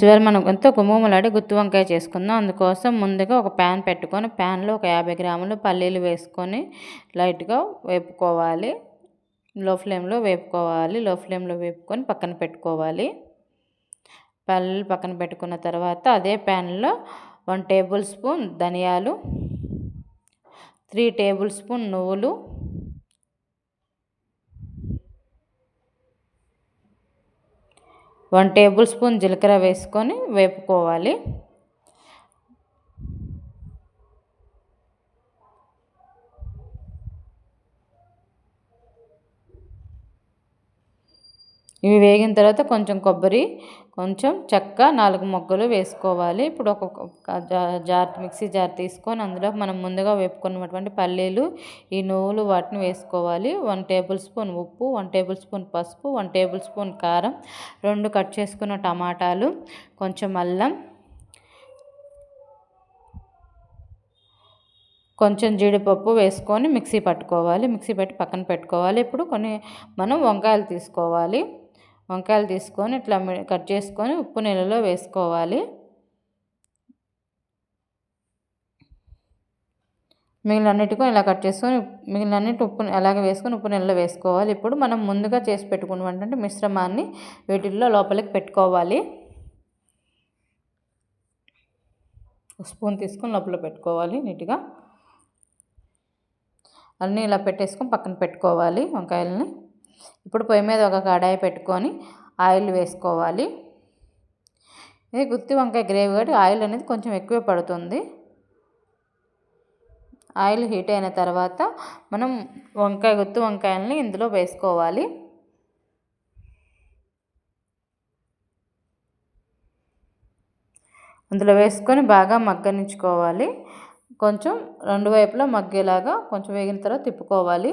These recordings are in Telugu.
చివరి మనం ఎంతో గుమ్మలాడి గుత్తి వంకాయ చేసుకుందాం. అందుకోసం ముందుగా ఒక ప్యాన్ పెట్టుకొని ప్యాన్లో ఒక యాభై గ్రాములు పల్లీలు వేసుకొని లైట్గా వేపుకోవాలి. లో ఫ్లేమ్లో వేపుకోవాలి. లో ఫ్లేమ్లో వేపుకొని పక్కన పెట్టుకోవాలి. పల్లీలు పక్కన పెట్టుకున్న తర్వాత అదే ప్యాన్లో వన్ టేబుల్ స్పూన్ ధనియాలు త్రీ టేబుల్ స్పూన్ నువ్వులు వన్ టేబుల్ స్పూన్ జీలకర్ర వేసుకొని వేపుకోవాలి. ఇవి వేగిన తర్వాత కొంచెం కొబ్బరి కొంచెం చెక్క నాలుగు మొగ్గలు వేసుకోవాలి. ఇప్పుడు ఒక జార్ మిక్సీ జార్ తీసుకొని అందులో మనం ముందుగా వేపుకున్నటువంటి పల్లీలు ఈ నువ్వులు వాటిని వేసుకోవాలి. వన్ టేబుల్ స్పూన్ ఉప్పు వన్ టేబుల్ స్పూన్ పసుపు వన్ టేబుల్ స్పూన్ కారం రెండు కట్ చేసుకున్న టమాటాలు కొంచెం అల్లం కొంచెం జీడిపప్పు వేసుకొని మిక్సీ పట్టుకోవాలి. మిక్సీ పెట్టి పక్కన పెట్టుకోవాలి. ఇప్పుడు కొన్ని మనం వంకాయలు తీసుకోవాలి. వంకాయలు తీసుకొని ఇట్లా కట్ చేసుకొని ఉప్పు నీళ్ళలో వేసుకోవాలి. మిగిలినన్నిటికీ ఇలా కట్ చేసుకొని మిగిలినన్నిటి ఉప్పు అలాగే వేసుకొని ఉప్పు నీళ్ళలో వేసుకోవాలి. ఇప్పుడు మనం ముందుగా చేసి పెట్టుకున్నటువంటి మిశ్రమాన్ని వీటిల్లో లోపలికి పెట్టుకోవాలి. స్పూన్ తీసుకొని లోపల పెట్టుకోవాలి నీట్గా. అన్నీ ఇలా పెట్టేసుకొని పక్కన పెట్టుకోవాలి వంకాయలని. ఇప్పుడు పొయ్యి మీద ఒక కడాయి పెట్టుకొని ఆయిల్ వేసుకోవాలి. ఇది గుత్తి వంకాయ గ్రేవీ కాబట్టి ఆయిల్ అనేది కొంచెం ఎక్కువే పడుతుంది. ఆయిల్ హీట్ అయిన తర్వాత మనం వంకాయ గుత్తి వంకాయలని ఇందులో వేసుకోవాలి. అందులో వేసుకొని బాగా మగ్గనించుకోవాలి కొంచెం రెండు వైపులా మగ్గేలాగా కొంచెం వేగిన తర్వాత తిప్పుకోవాలి.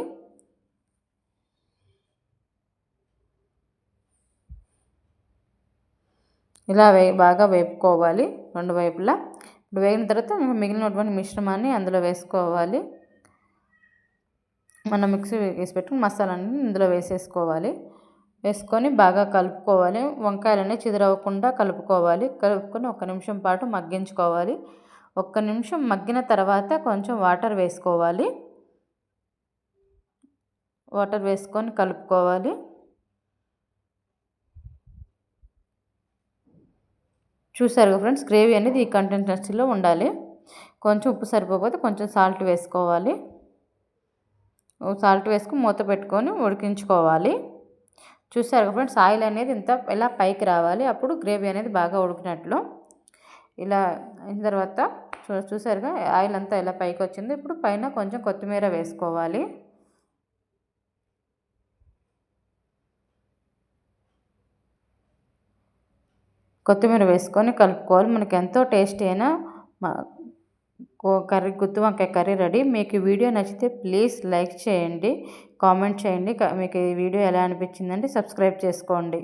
ఇలా వే బాగా వేపుకోవాలి రెండు వైపులా. ఇప్పుడు వేగిన తర్వాత మిగిలినటువంటి మిశ్రమాన్ని అందులో వేసుకోవాలి. మనం మిక్సీ వేసి పెట్టుకుని మసాలాన్ని ఇందులో వేసేసుకోవాలి. వేసుకొని బాగా కలుపుకోవాలి. వంకాయలన్నీ చిదురవ్వకుండా కలుపుకోవాలి. కలుపుకొని ఒక నిమిషం పాటు మగ్గించుకోవాలి. ఒక్క నిమిషం మగ్గిన తర్వాత కొంచెం వాటర్ వేసుకోవాలి. వాటర్ వేసుకొని కలుపుకోవాలి. చూసారు ఫ్రెండ్స్ గ్రేవీ అనేది ఈ కంటెన్సీలో ఉండాలి. కొంచెం ఉప్పు సరిపోకపోతే కొంచెం సాల్ట్ వేసుకోవాలి. సాల్ట్ వేసుకుని మూత పెట్టుకొని ఉడికించుకోవాలి. చూసారు ఫ్రెండ్స్ ఆయిల్ అనేది ఇంత ఇలా పైకి రావాలి అప్పుడు గ్రేవీ అనేది బాగా ఉడికినట్లు. ఇలా అయిన తర్వాత చూసారుగా ఆయిల్ అంతా ఇలా పైకి వచ్చింది ఇప్పుడు పైన కొంచెం కొత్తిమీర వేసుకోవాలి. కొత్తిమీర వేసుకొని కలుపుకోవాలి. మనకి ఎంతో టేస్టీ అయినా కర్రీ గుత్తి వంకాయ కర్రీ రెడీ. మీకు ఈ వీడియో నచ్చితే ప్లీజ్ లైక్ చేయండి కామెంట్ చేయండి. మీకు ఈ వీడియో ఎలా అనిపించిందండి సబ్స్క్రైబ్ చేసుకోండి.